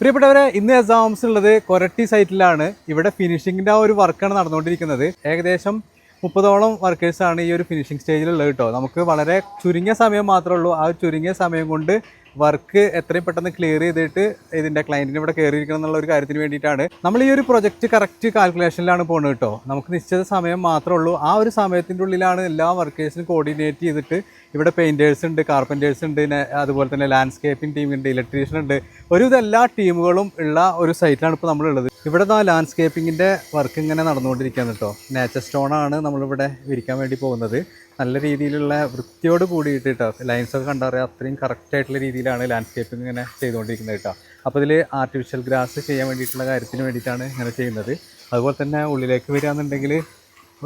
പ്രിയപ്പെട്ടവരെ ഇന്ന് എക്സാംസ് ഉള്ളത് കൊരട്ടി സൈറ്റിലാണ് ഇവിടെ ഫിനിഷിങ്ങിന്റെ ആ ഒരു വർക്കാണ് നടന്നുകൊണ്ടിരിക്കുന്നത്. ഏകദേശം മുപ്പതോളം വർക്കേഴ്സാണ് ഈ ഒരു ഫിനിഷിംഗ് സ്റ്റേജിലുള്ളത് കേട്ടോ. നമുക്ക് വളരെ ചുരുങ്ങിയ സമയം മാത്രമേ ഉള്ളൂ. ആ ചുരുങ്ങിയ സമയം കൊണ്ട് വർക്ക് എത്രയും പെട്ടെന്ന് ക്ലിയർ ചെയ്തിട്ട് ഇതിന്റെ ക്ലയന്റിന് ഇവിടെ കയറിയിരിക്കണം എന്നുള്ള ഒരു കാര്യത്തിന് വേണ്ടിയിട്ടാണ്. നമ്മൾ ഈ ഒരു പ്രൊജക്റ്റ് കറക്റ്റ് കാൽക്കുലേഷനിലാണ് പോകുന്നത് കേട്ടോ നമുക്ക് നിശ്ചിത സമയം മാത്രമേ ഉള്ളൂ. ആ ഒരു സമയത്തിന്റെ ഉള്ളിലാണ് എല്ലാ വർക്കേഴ്സിനും കോർഡിനേറ്റ് ചെയ്തിട്ട് ഇവിടെ പെയിന്റേഴ്സ് ഉണ്ട് കാർപ്പന്റേഴ്സ് ഉണ്ട് അതുപോലെ തന്നെ ലാൻഡ്സ്കേപ്പിംഗ് ടീമുണ്ട് ഇലക്ട്രീഷ്യൻ ഉണ്ട്. ഒരുവിധ എല്ലാ ടീമുകളും ഉള്ള ഒരു സൈറ്റിലാണ് ഇപ്പോൾ നമ്മളുള്ളത്. ഇവിടെ ആ ലാൻഡ്സ്കേപ്പിങ്ങിന്റെ വർക്ക് ഇങ്ങനെ നടന്നുകൊണ്ടിരിക്കുകയാണ് കേട്ടോ നേച്ചർ സ്റ്റോണാണ് നമ്മളിവിടെ വിരിക്കാൻ വേണ്ടി പോകുന്നത്. നല്ല രീതിയിലുള്ള വൃത്തിയോട് കൂടിയിട്ട് കേട്ടോ ലൈൻസ് ഒക്കെ കണ്ടറിയാം അത്രയും കറക്റ്റായിട്ടുള്ള രീതിയിലാണ് ലാൻഡ്സ്കേപ്പിംഗ് ഇങ്ങനെ ചെയ്തുകൊണ്ടിരിക്കുന്നത് കേട്ടോ അപ്പോൾ ഇതിൽ ആർട്ടിഫിഷ്യൽ ഗ്രാസ് ചെയ്യാൻ വേണ്ടിയിട്ടുള്ള കാര്യത്തിന് വേണ്ടിയിട്ടാണ് ഇങ്ങനെ ചെയ്യുന്നത്. അതുപോലെ തന്നെ ഉള്ളിലേക്ക് വരികയാണെന്നുണ്ടെങ്കിൽ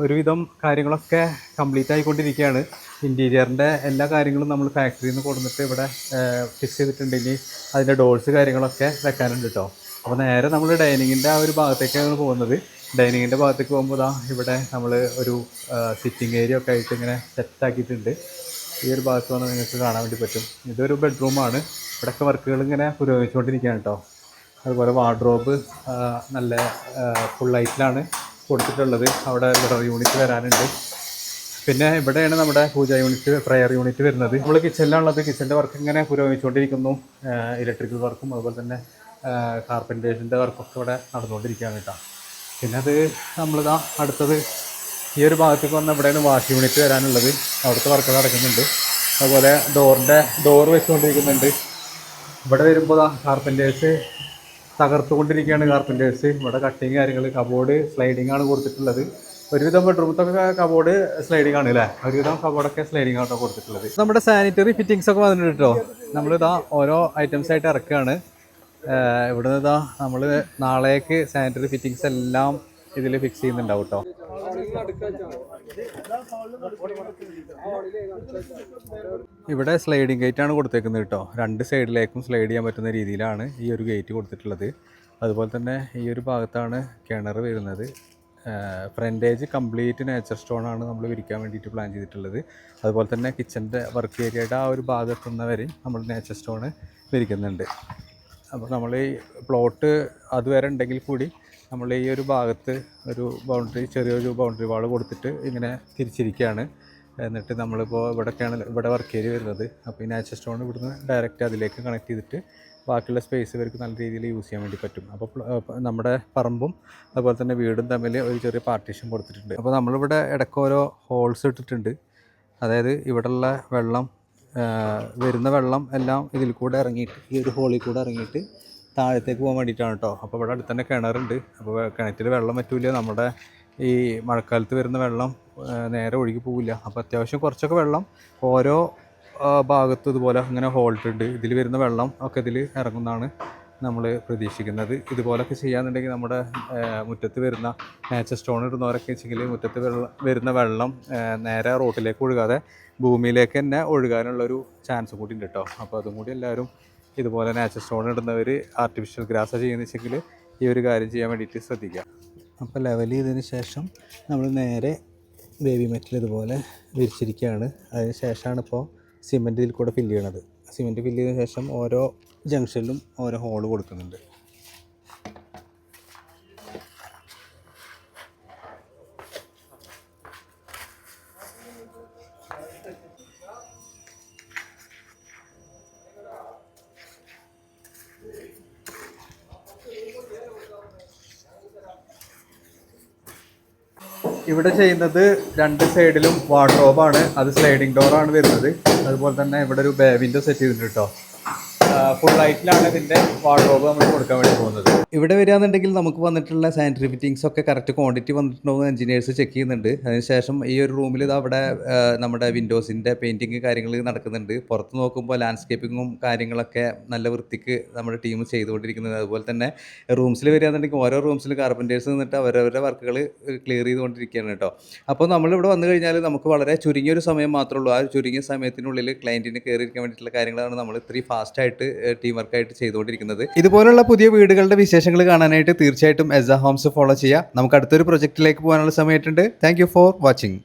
ഒരുവിധം കാര്യങ്ങളൊക്കെ കംപ്ലീറ്റ് ആയിക്കൊണ്ടിരിക്കുകയാണ്. ഇന്റീരിയറിന്റെ എല്ലാ കാര്യങ്ങളും നമ്മൾ ഫാക്ടറിയിൽ നിന്ന് കൊടുത്തിട്ട് ഇവിടെ ഫിക്സ് ചെയ്തിട്ടുണ്ട്. ഇനി അതിന്റെ ഡോൾസ് കാര്യങ്ങളൊക്കെ വെക്കാനുണ്ട് കേട്ടോ അപ്പോൾ നേരെ നമ്മൾ ഡൈനിങ്ങിന്റെ ആ ഒരു ഭാഗത്തേക്കാണ് പോകുന്നത്. ഡൈനിങ്ങിന്റെ ഭാഗത്തേക്ക് പോകുമ്പോൾ ദാ ഇവിടെ നമ്മൾ ഒരു സിറ്റിംഗ് ഏരിയ ഒക്കെ ആയിട്ട് ഇങ്ങനെ സെറ്റ് ആക്കിയിട്ടുണ്ട്. ഈ ഒരു ഭാഗത്ത് വന്ന് നിങ്ങൾക്ക് കാണാൻ വേണ്ടി പറ്റും. ഇതൊരു ബെഡ്റൂമാണ് ഇവിടെയൊക്കെ വർക്കുകൾ ഇങ്ങനെ പുരോഗമിച്ചുകൊണ്ടിരിക്കുകയാണ് കേട്ടോ അതുപോലെ വാർഡ്രോബ് നല്ല ഫുൾ ലൈറ്റിലാണ് കൊടുത്തിട്ടുള്ളത്. അവിടെ ഇവിടെ യൂണിറ്റ് വരാനുണ്ട്. പിന്നെ ഇവിടെയാണ് നമ്മുടെ പൂജ യൂണിറ്റ് പ്രയർ യൂണിറ്റ് വരുന്നത്. നമ്മൾ കിച്ചണിലാണുള്ളത് കിച്ചണിന്റെ വർക്ക് ഇങ്ങനെ പുരോഗമിച്ചുകൊണ്ടിരിക്കുന്നു. ഇലക്ട്രിക്കൽ വർക്കും അതുപോലെ തന്നെ കാർപ്പന്റേഴ്സിന്റെ വർക്കൊക്കെ ഇവിടെ നടന്നുകൊണ്ടിരിക്കുകയാണ് കേട്ടോ. പിന്നെ അത് നമ്മളിതാ അടുത്തത് ഈ ഒരു ഭാഗത്തേക്ക് വന്ന എവിടെയാണ് വാഷ് യൂണിറ്റ് വരാനുള്ളത്. അവിടുത്തെ വർക്ക് നടക്കുന്നുണ്ട്. അതുപോലെ ഡോറിന്റെ ഡോർ വെച്ചുകൊണ്ടിരിക്കുന്നുണ്ട്. ഇവിടെ വരുമ്പോൾ കാർപ്പന്റേഴ്സ് തകർത്തുകൊണ്ടിരിക്കുകയാണ് കാർപ്പന്റേഴ്സ് ഇവിടെ കട്ടിങ് കാര്യങ്ങൾ കബോർഡ് സ്ലൈഡിംഗ് ആണ് കൊടുത്തിട്ടുള്ളത്. ഒരുവിധം ബെഡ്റൂമത്തൊക്കെ കബോർഡ് സ്ലൈഡിംഗ് ആണ് അല്ലേ? ഒരുവിധം കബോർഡൊക്കെ സ്ലൈഡിംഗ് ആട്ടോ കൊടുത്തിട്ടുള്ളത്. നമ്മുടെ സാനിറ്ററി ഫിറ്റിങ്സ് ഒക്കെ വന്നിട്ടുണ്ട് കേട്ടോ. നമ്മളിതാ ഓരോ ഐറ്റംസ് ആയിട്ട് ഇറക്കുകയാണ്. ഇവിടുന്ന് ഇതാ നമ്മൾ നാളേക്ക് സാനിറ്ററി ഫിറ്റിങ്സ് എല്ലാം ഇതിൽ ഫിക്സ് ചെയ്യുന്നുണ്ടാവും കേട്ടോ ഇവിടെ സ്ലൈഡിങ് ഗേറ്റ് ആണ് കൊടുത്തേക്കുന്നത് കേട്ടോ രണ്ട് സൈഡിലേക്കും സ്ലൈഡ് ചെയ്യാൻ പറ്റുന്ന രീതിയിലാണ് ഈ ഒരു ഗേറ്റ് കൊടുത്തിട്ടുള്ളത്. അതുപോലെ തന്നെ ഈ ഒരു ഭാഗത്താണ് കിണർ വരുന്നത്. ഫ്രണ്ടേജ് കംപ്ലീറ്റ് നേച്ചർ സ്റ്റോൺ ആണ് നമ്മൾ വിരിക്കാൻ വേണ്ടിയിട്ട് പ്ലാൻ ചെയ്തിട്ടുള്ളത്. അതുപോലെ തന്നെ കിച്ചന്റെ വർക്ക് ഏരിയയുടെ ആ ഒരു ഭാഗത്തുന്നവരെ നമ്മൾ നേച്ചർ സ്റ്റോൺ വിരിക്കുന്നുണ്ട്. അപ്പോൾ നമ്മൾ ഈ പ്ലോട്ട് അതുവരെ ഉണ്ടെങ്കിൽ കൂടി നമ്മൾ ഈ ഒരു ഭാഗത്ത് ഒരു ബൗണ്ടറി ചെറിയൊരു ബൗണ്ടറി വാൾ കൊടുത്തിട്ട് ഇങ്ങനെ തിരിച്ചിരിക്കുകയാണ്. എന്നിട്ട് നമ്മളിപ്പോൾ ഇവിടെയൊക്കെയാണ് ഇവിടെ വർക്ക് ഏരിയ വരുന്നത്. അപ്പോൾ ഈ നാച്ചർ സ്റ്റോൺ ഇവിടുന്ന് ഡയറക്റ്റ് അതിലേക്ക് കണക്ട് ചെയ്തിട്ട് ബാക്കിയുള്ള സ്പേസ് ഇവർക്ക് നല്ല രീതിയിൽ യൂസ് ചെയ്യാൻ വേണ്ടി പറ്റും. അപ്പോൾ നമ്മുടെ പറമ്പും അതുപോലെ തന്നെ വീടും തമ്മിൽ ഒരു ചെറിയ പാർട്ടീഷൻ കൊടുത്തിട്ടുണ്ട്. അപ്പോൾ നമ്മളിവിടെ ഇടയ്ക്ക് ഓരോ ഹോൾസ് ഇട്ടിട്ടുണ്ട്. അതായത് ഇവിടെയുള്ള വെള്ളം വരുന്ന വെള്ളം എല്ലാം ഇതിൽ കൂടെ ഇറങ്ങിയിട്ട് ഈ ഒരു ഹോളിൽ കൂടെ ഇറങ്ങിയിട്ട് താഴത്തേക്ക് പോകാൻ വേണ്ടിയിട്ടാണ് കേട്ടോ അപ്പോൾ ഇവിടെ അടുത്ത് തന്നെ കിണറുണ്ട്. അപ്പോൾ കിണറ്റിൽ വെള്ളം പറ്റൂല. നമ്മുടെ ഈ മഴക്കാലത്ത് വരുന്ന വെള്ളം നേരെ ഒഴുകി പോകില്ല അപ്പോൾ അത്യാവശ്യം കുറച്ചൊക്കെ വെള്ളം ഓരോ ഭാഗത്തും ഇതുപോലെ ഇങ്ങനെ ഹോൾട്ടുണ്ട് ഇതിൽ വരുന്ന വെള്ളം ഒക്കെ ഇതിൽ ഇറങ്ങുന്നതാണ്. നമ്മൾ പ്രതീക്ഷിക്കുന്നത്. ഇതുപോലൊക്കെ ചെയ്യാന്നുണ്ടെങ്കിൽ നമ്മുടെ മുറ്റത്ത് വരുന്ന നാച്ചർ സ്റ്റോൺ ഇടുന്നവരൊക്കെ വെച്ചെങ്കിൽ മുറ്റത്ത് വരുന്ന വെള്ളം നേരെ റോട്ടിലേക്ക് ഒഴുകാതെ ഭൂമിയിലേക്ക് തന്നെ ഒഴുകാനുള്ളൊരു ചാൻസ് കൂടി ഉണ്ട് കേട്ടോ അപ്പോൾ അതും കൂടി എല്ലാവരും ഇതുപോലെ നാച്ചർ സ്റ്റോൺ ഇടുന്നവർ ആർട്ടിഫിഷ്യൽ ഗ്രാസ് ചെയ്യുന്ന വെച്ചെങ്കിൽ ഈ ഒരു കാര്യം ചെയ്യാൻ വേണ്ടിയിട്ട് ശ്രദ്ധിക്കുക അപ്പോൾ ലെവൽ ചെയ്തതിന് ശേഷം നമ്മൾ നേരെ ബേബി മെറ്റൽ ഇതുപോലെ വിരിച്ചിരിക്കുകയാണ് അതിന് ശേഷമാണ് ഇപ്പോൾ സിമെന്റ് ഇതിൽ കൂടെ ഫില്ല് ചെയ്യണത്. സിമെന്റ് ഫില്ല് ചെയ്തതിന് ശേഷം ഓരോ ജംഗ്ഷനിലും ഓരോ ഹോൾ കൊടുക്കുന്നുണ്ട്. ഇവിടെ ചെയ്യുന്നത് രണ്ട് സൈഡിലും വാർഡ്രോബാണ് അത് സ്ലൈഡിംഗ് ഡോറാണ് വരുന്നത്. അതുപോലെ തന്നെ ഇവിടെ ഒരു വിൻഡോ സെറ്റ് ചെയ്തിട്ടുണ്ട് കേട്ടോ ഫുൾ ലൈറ്റിലാണ് ഇതിന്റെ വാർഡ്രോബ് നമ്മൾ കൊടുക്കാൻ വേണ്ടി പോകുന്നത്. ഇവിടെ വരികയാണെന്നുണ്ടെങ്കിൽ നമുക്ക് വന്നിട്ടുള്ള സാനിറ്ററി ഫിറ്റിങ്സ് ഒക്കെ കറക്റ്റ് ക്വാണ്ടിറ്റി വന്നിട്ടുണ്ടോ എന്ന് എഞ്ചിനീയേഴ്സ് ചെക്ക് ചെയ്യുന്നുണ്ട്. അതിനുശേഷം ഈ ഒരു റൂമിൽ ഇത് അവിടെ നമ്മുടെ വിൻഡോസിന്റെ പെയിന്റിങ് കാര്യങ്ങൾ നടക്കുന്നുണ്ട്. പുറത്ത് നോക്കുമ്പോൾ ലാൻഡ്സ്കേപ്പിങ്ങും കാര്യങ്ങളൊക്കെ നല്ല വൃത്തിക്ക് നമ്മുടെ ടീം ചെയ്തുകൊണ്ടിരിക്കുന്നത്. അതുപോലെ തന്നെ റൂംസിൽ വരികയാണെന്നുണ്ടെങ്കിൽ ഓരോ റൂംസിൽ കാർപ്പന്റേഴ്സ് നിന്നിട്ട് അവരവരുടെ വർക്കുകൾ ക്ലിയർ ചെയ്തുകൊണ്ടിരിക്കുകയാണ് കേട്ടോ അപ്പോൾ നമ്മളിവിടെ വന്നു കഴിഞ്ഞാൽ നമുക്ക് വളരെ ചുരുങ്ങിയ ഒരു സമയം മാത്രമേ ഉള്ളൂ. ആ ചുരുങ്ങിയ സമയത്തിനുള്ളിൽ ക്ലയന്റിന് കയറിയിരിക്കാൻ വേണ്ടിയിട്ടുള്ള കാര്യങ്ങളാണ് നമ്മൾ ഇത്രയും ഫാസ്റ്റായിട്ട് ടീം വർക്കായിട്ട് ചെയ്തുകൊണ്ടിരിക്കുന്നത്. ഇതുപോലുള്ള പുതിയ വീടുകളുടെ വിശേഷങ്ങൾ കാണാനായിട്ട് തീർച്ചയായിട്ടും എസ ഹോംസ് ഫോളോ ചെയ്യുക നമുക്ക് അടുത്തൊരു പ്രൊജക്റ്റിലേക്ക് പോകാനുള്ള സമയമായിട്ടുണ്ട്. Thank for watching